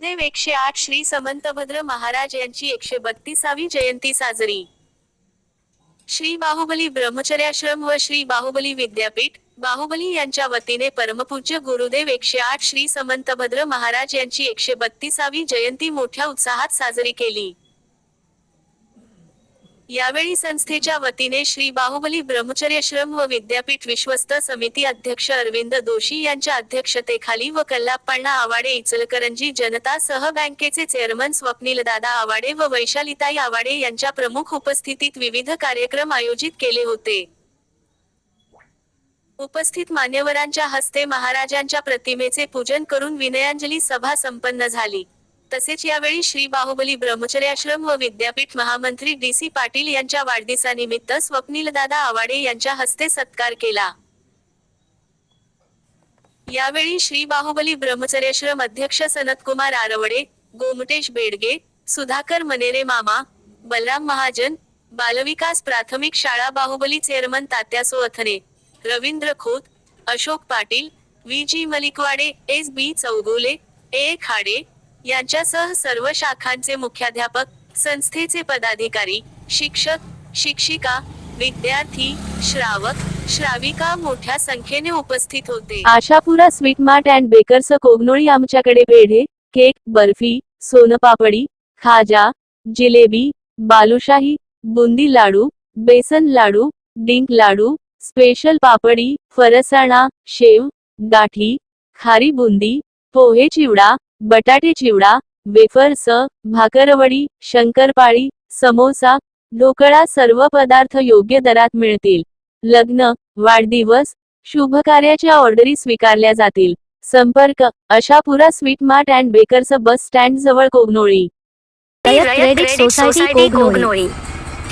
देव एकशे आठ श्री समंतभद्र महाराज यांची एकशे बत्तीसावी जयंती साजरी. श्री बाहुबली ब्रह्मचर्याश्रम व श्री बाहुबली विद्यापीठ बाहुबली यांच्या वतीने परमपूज्य गुरुदेव एकशे आठ श्री समंतभद्र महाराज यांची एकशे बत्तीसावी जयंती मोठ्या उत्साहात साजरी केली. यावेळी संस्थेच्या वतीने श्री बाहुबली ब्रह्मचर्यश्रम व विद्यापीठ विश्वस्त समिती अध्यक्ष अरविंद दोशी यांच्या अध्यक्षतेखाली व कल्लाप्पाण्णा आवाडे इचलकरंजी जनता सह बँकेचे चेअरमन स्वप्नीलदादा आवाडे व वैशालीताई आवाडे यांच्या प्रमुख उपस्थितीत विविध कार्यक्रम आयोजित केले होते. उपस्थित मान्यवरांच्या हस्ते महाराजांच्या प्रतिमेचे पूजन करून विनयांजली सभा संपन्न झाली. तसेच यावेळी श्री बाहुबली ब्रह्मचर्याश्रम व विद्यापीठ महामंत्री डी सी पाटील यांच्या वाढदिवसानिमित्त स्वप्नीलदादा आवाडे यांच्या हस्ते सत्कार केला. यावेळी श्री बाहुबली ब्रह्मचर्याश्रम अध्यक्ष सनतकुमार आरवडे गोमटेश बेडगे सुधाकर मनेरे मामा बलराम महाजन बालविकास प्राथमिक शाळा Bahubali chairman Tatyaso Athane Ravindra Khot Ashok Patil V G Malikwade S B Chougule A Khade यांच्यासह सर्व शाखांचे मुख्याध्यापक संस्थेचे पदाधिकारी शिक्षक शिक्षिका विद्यार्थी श्रावक श्राविका मोठ्या संख्येने उपस्थित होते. Ashapura sweet mart and bakers Kognoli आमच्याकडे पेढे केक बर्फी सोनपापडी खाजा जिलेबी बालुशाही बुंदी लाडू बेसन लाडू डिंक लाडू स्पेशल पापडी फरसाणा शेव गाठी खारी बुंदी पोहे चिवडा बटाटे चिवडा वेफर्स भाकरवडी शंकरपाळी समोसा ढोकळा सर्व पदार्थ योग्य दरात मिळतील. लग्न वाढदिवस शुभ कार्याच्या ऑर्डरी स्वीकारल्या जातील. संपर्क Ashapura sweet mart and bakers bus stand जवळ कोगनोळी. Credit society Kognoli.